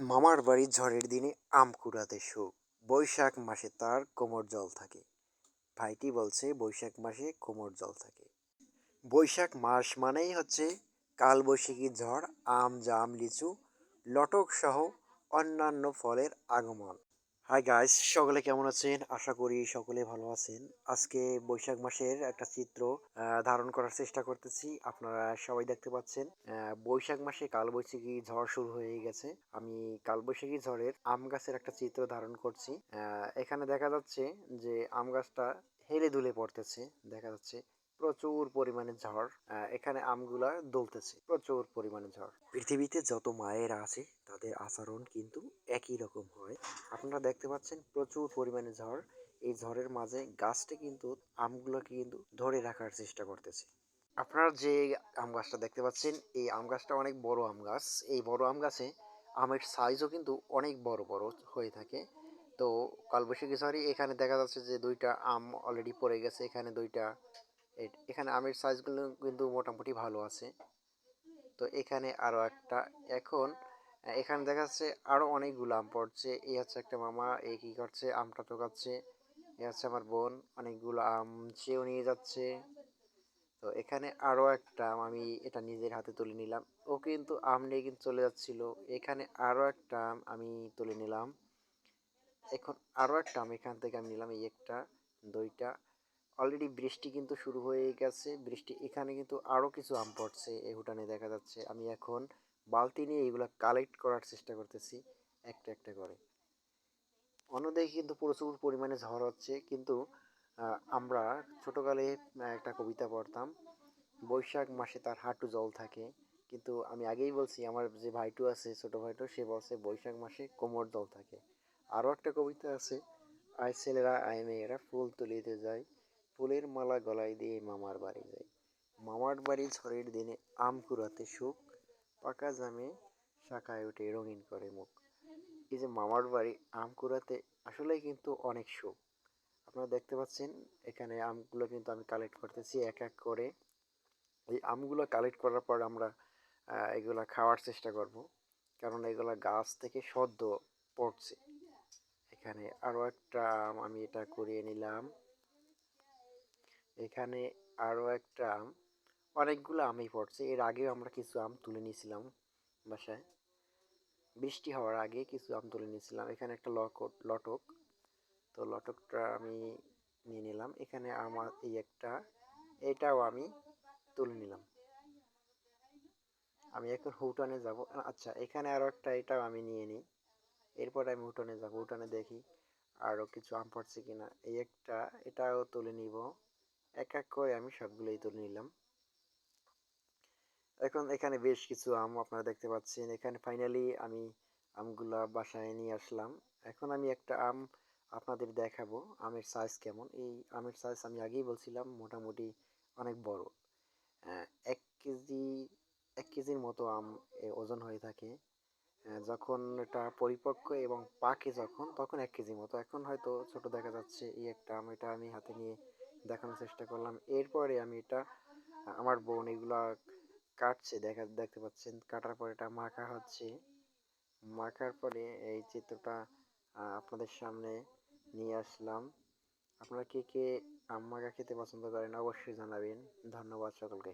মামার বাড়ি ঝড়ের দিনে আম কুড়াতে সুখ। বৈশাখ মাসে তার কোমর জল থাকে। ভাইটি বলছে, বৈশাখ মাসে কোমর জল থাকে। বৈশাখ মাস মানেই হচ্ছে কালবৈশাখী ঝড়, আম, জাম, লিচু লটক সহ অন্যান্য ফলের আগমন। হাই গাইস সকলে কেমন আছেন? আশা করি সকলে ভালো আছেন। আজকে বৈশাখ মাসের একটা চিত্র ধারণ করার চেষ্টা করতেছি। আপনারা সবাই দেখতে পাচ্ছেন বৈশাখ মাসে কালবৈশাখী ঝড় শুরু হয়ে গেছে। আমি কালবৈশাখী ঝড়ের আম গাছের একটা চিত্র ধারণ করছি। এখানে দেখা যাচ্ছে যে আম গাছটা হেলে দুলে পড়তেছে। দেখা যাচ্ছে প্রচুর পরিমাণে ঝড় এখানে আমগুলা দলতেছে। প্রচুর পরিমাণে ঝড়। পৃথিবীতে যত মায়েরা আছে, তাদের আচরণ কিন্তু একই রকম হয়। আপনারা দেখতে পাচ্ছেন প্রচুর পরিমাণে ঝড়। এই ঝড়ের মাঝে গাছটি কিন্তু আমগুলোকে কিন্তু ধরে রাখার চেষ্টা করতেছে। আপনারা যে আম গাছটা দেখতে পাচ্ছেন, এই আম গাছটা অনেক বড় আম গাছ। এই বড় আম গাছে আমের সাইজও কিন্তু অনেক বড় বড় হয়ে থাকে। তো কালবৈশাখী ঝড়ে এখানে দেখা যাচ্ছে যে দুইটা আম অলরেডি পড়ে গেছে। এখানে দুইটা এখানে আমের সাইজগুলো কিন্তু মোটামুটি ভালো আছে। তো এখানে আরও একটা, এখন এখানে দেখা যাচ্ছে আরও অনেকগুলো আম পড়ছে। এই হচ্ছে একটা মামা, এই কী করছে? আমটা টোকাচ্ছে এ হচ্ছে আমার বোন, অনেকগুলো আম সেও নিয়ে যাচ্ছে। তো এখানে আরও একটা আম আমি এটা নিজের হাতে তুলে নিলাম। ও কিন্তু আম নিয়ে কিন্তু চলে যাচ্ছিল। এখানে আরও একটা আম আমি তুলে নিলাম। এখন আরও একটা আম এখান থেকে আমি নিলাম, এই একটা, দুইটা। অলরেডি বৃষ্টি কিন্তু শুরু হয়ে গেছে। বৃষ্টি, এখানে কিন্তু আরও কিছু আম পড়ছে, এই হুটানে দেখা যাচ্ছে। আমি এখন বালতি নিয়ে এগুলো কালেক্ট করার চেষ্টা করতেছি, একটা একটা করে। অন্যদিকে কিন্তু প্রচুর পরিমাণে ঝড় হচ্ছে, কিন্তু আমরা ছোটোকালে একটা কবিতা পড়তাম, বৈশাখ মাসে তার হাঁটু জল থাকে। কিন্তু আমি আগেই বলছি, আমার যে ভাইটু আছে, ছোট ভাইটু, সে বলছে বৈশাখ মাসে কোমর জল থাকে। আরও একটা কবিতা আছে, আয় ছেলেরা, আয় মেয়েরা, ফুল তুলিতে যায়। ফুলের মালা গলায় দিয়ে মামার বাড়ি যায়। মামার বাড়ি ঝড়ের দিনে আম কুড়াতে সুখ পাকা জামে শাখায় উঠে রঙিন করে মুখ। এই যে মামার বাড়ি আম কুড়াতে আসলেই কিন্তু অনেক সুখ আপনারা দেখতে পাচ্ছেন, এখানে আমগুলো কিন্তু আমি কালেক্ট করতেছি এক এক করে। এই আমগুলো কালেক্ট করার পর আমরা এগুলা খাওয়ার চেষ্টা করব। কারণ এগুলা গাছ থেকে সদ্য পড়ছে। এখানে আরও একটা আম আমি এটা করিয়ে নিলাম। এখানে আরও একটা আম। অনেকগুলো আমই পড়ছে। এর আগেও আমরা কিছু আম তুলে নিয়েছিলাম বাসায়। বৃষ্টি হওয়ার আগে কিছু আম তুলে নিয়েছিলাম। এখানে একটা লকট লটক। তো লটকটা আমি নিয়ে নিলাম। এখানে আমার এই একটা, এটাও আমি তুলে নিলাম। আমি এখন হুটানে যাব। আচ্ছা এখানে আরও একটা, এটাও আমি নিয়ে নিই। এরপর আমি হুটানে যাব। হুটানে দেখি আরও কিছু আম পড়ছে কিনা। এই একটা, এটাও তুলে নিব। এক এক করে আমি সবগুলোই তুলে নিলাম। এখন এখানে বেশ কিছু আম আপনারা দেখতে পাচ্ছেন। এখানে ফাইনালি আমি আমগুলা বাসায় নিয়ে আসলাম। এখন আমি একটা আম আপনাদের দেখাবো, আমের সাইজ কেমন। এই আমের সাইজ আমি আগেই বলছিলাম, মোটামুটি অনেক বড়। এক কেজি, এক কেজির মতো আম ওজন হয়ে থাকে। যখন এটা পরিপক্ক এবং পাকে যখন, তখন এক কেজি মতো। এখন হয়তো ছোট দেখা যাচ্ছে, এই একটা আম এটা আমি হাতে নিয়ে দেখানোর চেষ্টা করলাম। এরপরে আমি এটা, আমার বোন এগুলা কাটছে, দেখা, দেখতে পাচ্ছেন। কাটার পরে এটা মাখা হচ্ছে। মাখার পরে এই চিত্রটা আপনাদের সামনে নিয়ে আসলাম। আপনারা কে কে আম মাখা খেতে পছন্দ করেন অবশ্যই জানাবেন। ধন্যবাদ সকলকে।